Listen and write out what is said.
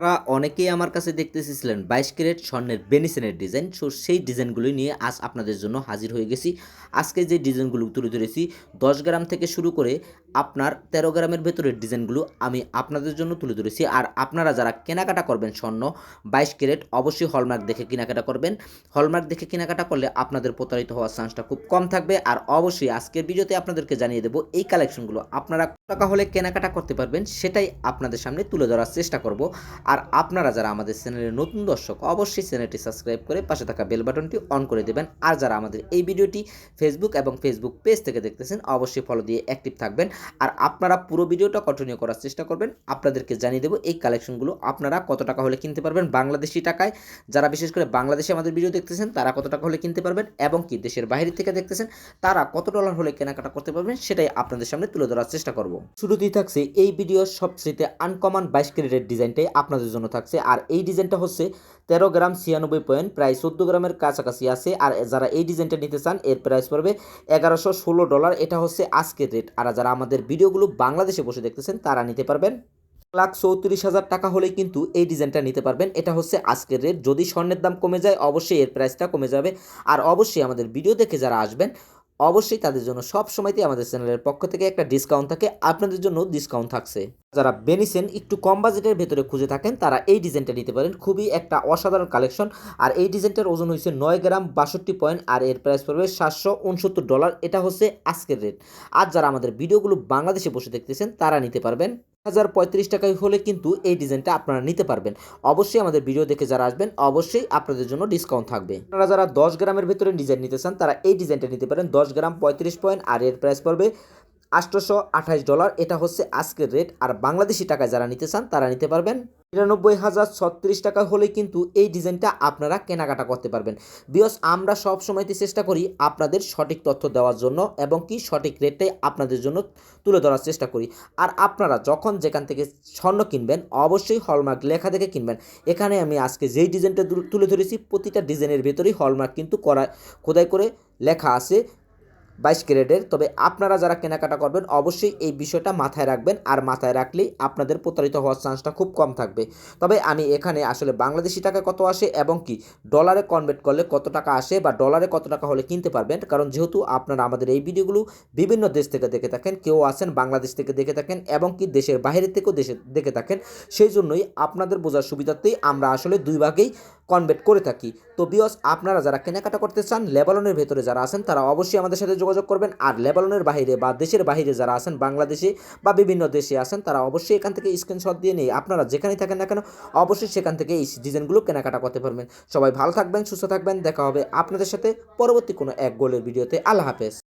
আপনারা অনেকেই আমার কাছে দেখতে এসেছিলেন বাইশ ক্যারেট স্বর্ণের বেনিসেনের ডিজাইন। সো সেই ডিজাইনগুলি নিয়ে আজ আপনাদের জন্য হাজির হয়ে গেছি। আজকে যে ডিজাইনগুলো তুলে ধরেছি, দশ গ্রাম থেকে শুরু করে আপনার তেরো গ্রামের ভেতরের ডিজাইনগুলো আমি আপনাদের জন্য তুলে ধরেছি। আর আপনারা যারা কেনাকাটা করবেন স্বর্ণ, বাইশ ক্যারেট অবশ্যই হলমার্ক দেখে কেনাকাটা করবেন। হলমার্ক দেখে কেনাকাটা করলে আপনাদের প্রতারিত হওয়ার চান্সটা খুব কম থাকবে। আর অবশ্যই আজকের ভিডিওতে আপনাদেরকে জানিয়ে দেবো, এই কালেকশনগুলো আপনারা টাকা হলে কেনাকাটা করতে পারবেন সেটাই আপনাদের সামনে তুলে ধরার চেষ্টা করব। আর আপনারা যারা আমাদের চ্যানেলের নতুন দর্শক, অবশ্যই চ্যানেলটি সাবস্ক্রাইব করে পাশে থাকা বেল বাটনটি অন করে দেবেন। আর যারা আমাদের এই ভিডিওটি ফেসবুক এবং ফেসবুক পেজ থেকে দেখতেছেন, অবশ্যই ফলো দিয়ে অ্যাক্টিভ থাকবেন। আর আপনারা পুরো ভিডিওটা কন্টিনিউ করার চেষ্টা করবেন। আপনাদেরকে জানিয়ে দেবো, এই কালেকশনগুলো আপনারা কত টাকা হলে কিনতে পারবেন বাংলাদেশি টাকায়। যারা বিশেষ করে বাংলাদেশে আমাদের ভিডিও দেখতেছেন, তারা কত টাকা হলে কিনতে পারবেন এবং কি দেশের বাইরে থেকে দেখতেছেন, তারা কত ডলার হলে কেনাকাটা করতে পারবেন, সেটাই আপনাদের সামনে তুলে ধরার চেষ্টা করব। শুরুতেই থাকছে এই ভিডিওর সবচেয়ে আনকমন বাইশ ক্যারেটের ডিজাইনটাই আপনাদের জন্য থাকছে। আর এই ডিজাইনটা হচ্ছে তেরো গ্রাম ছিয়ানব্বই পয়েন্ট। প্রায় চোদ্দ গ্রামের কাছাকাছি আছে। আর যারা এই ডিজাইনটা নিতে চান, এর প্রাইস পড়বে এগারোশো ষোলো ডলার এটা হচ্ছে আজকের রেট আর যারা আমাদের ভিডিওগুলো বাংলাদেশে বসে দেখতেছেন, তারা নিতে পারবেন লাখ চৌত্রিশ হাজার টাকা হলেই কিন্তু এই ডিজাইনটা নিতে পারবেন। এটা হচ্ছে আজকের রেট যদি স্বর্ণের দাম কমে যায়, অবশ্যই এর প্রাইসটা কমে যাবে। আর অবশ্যই আমাদের ভিডিও দেখে যারা আসবেন অবশ্যই তাদের জন্য সব সময়তেই আমাদের চ্যানেলের পক্ষ থেকে একটা ডিসকাউন্ট থাকে। আপনাদের জন্য ডিসকাউন্ট থাকছে। যারা বেনিসেন একটু কম বাজেটের ভেতরে খুঁজে থাকেন, তারা এই ডিজাইনটা নিতে পারেন। খুবই একটা অসাধারণ কালেকশন আর এই ডিজাইনটার ওজন হয়েছে নয় গ্রাম বাষট্টি পয়েন্ট আর এর প্রাইস পড়বে সাতশো উনসত্তর ডলার এটা হচ্ছে আজকের রেট আর যারা আমাদের ভিডিওগুলো বাংলাদেশে বসে দেখতেছেন, তারা নিতে পারবেন হাজার পঁয়ত্রিশ টাকায় হলে কিন্তু এই ডিজাইনটা আপনারা নিতে পারবেন। অবশ্যই আমাদের ভিডিও দেখে যারা আসবেন, অবশ্যই আপনাদের জন্য ডিসকাউন্ট থাকবে। আপনারা যারা দশ গ্রামের ভিতরে ডিজাইন নিতে চান, তারা এই ডিজাইনটা নিতে পারেন। দশ গ্রাম পঁয়ত্রিশ পয়েন্ট আর এর প্রাইস পড়বে আটশোশো আঠাশ ডলার। এটা হচ্ছে আজকের রেট আর বাংলাদেশি টাকায় যারা নিতে চান, তারা নিতে পারবেন নিরানব্বই হাজার ছত্রিশ টাকা হলে কিন্তু এই ডিজাইনটা আপনারা কেনাকাটা করতে পারবেন। বিকজ আমরা সব সময়তে চেষ্টা করি আপনাদের সঠিক তথ্য দেওয়ার জন্য এবং কি সঠিক রেটটাই আপনাদের জন্য তুলে ধরার চেষ্টা করি। আর আপনারা যখন যেখান থেকে স্বর্ণ কিনবেন, অবশ্যই হলমার্ক লেখা দেখে কিনবেন। এখানে আমি আজকে যেই ডিজাইনটা তুলে- ধরেছি, প্রতিটা ডিজাইনের ভেতরেই হলমার্ক কিন্তু করা খোদাই করে লেখা আছে। বাইশ ক্যারেটের। তবে আপনারা যারা কেনাকাটা করবেন, অবশ্যই এই বিষয়টা মাথায় রাখবেন আর মাথায় রাখলেই আপনাদের প্রতারিত হওয়ার চান্সটা খুব কম থাকবে। তবে আমি এখানে আসলে বাংলাদেশি টাকা কত আসে এবং কি, ডলারে কনভার্ট করলে কত টাকা আসে বা ডলারে কত টাকা হলে কিনতে পারবেন, কারণ যেহেতু আপনারা আমাদের এই ভিডিওগুলো বিভিন্ন দেশ থেকে দেখে থাকেন, কেউ আছেন বাংলাদেশ থেকে দেখে থাকেন এবং কি দেশের বাইরে থেকেও দেশে দেখে থাকেন, সেই জন্যই আপনাদের বোঝার সুবিধাতেই আমরা আসলে দুই ভাগেই কনভার্ট করে থাকি। তো বিয়স আপনারা যারা কেনাকাটা করতে চান, লেবাননের ভেতরে যারা আছেন, তারা অবশ্যই আমাদের সাথে যোগাযোগ করবেন। আর লেবাননের বাইরে বা দেশের বাইরে যারা আছেন, বাংলাদেশে বা বিভিন্ন দেশে আছেন, তারা অবশ্যই এখান থেকে স্ক্রিনশট দিয়ে নিয়ে আপনারা যেখানেই থাকেন না কেন, অবশ্যই সেখান থেকে এই ডিজাইনগুলো কেনাকাটা করতে পারবেন। সবাই ভালো থাকবেন, সুস্থ থাকবেন। দেখা হবে আপনাদের সাথে পরবর্তী কোনো এক গোলের ভিডিওতে। আল্লাহ হাফেজ।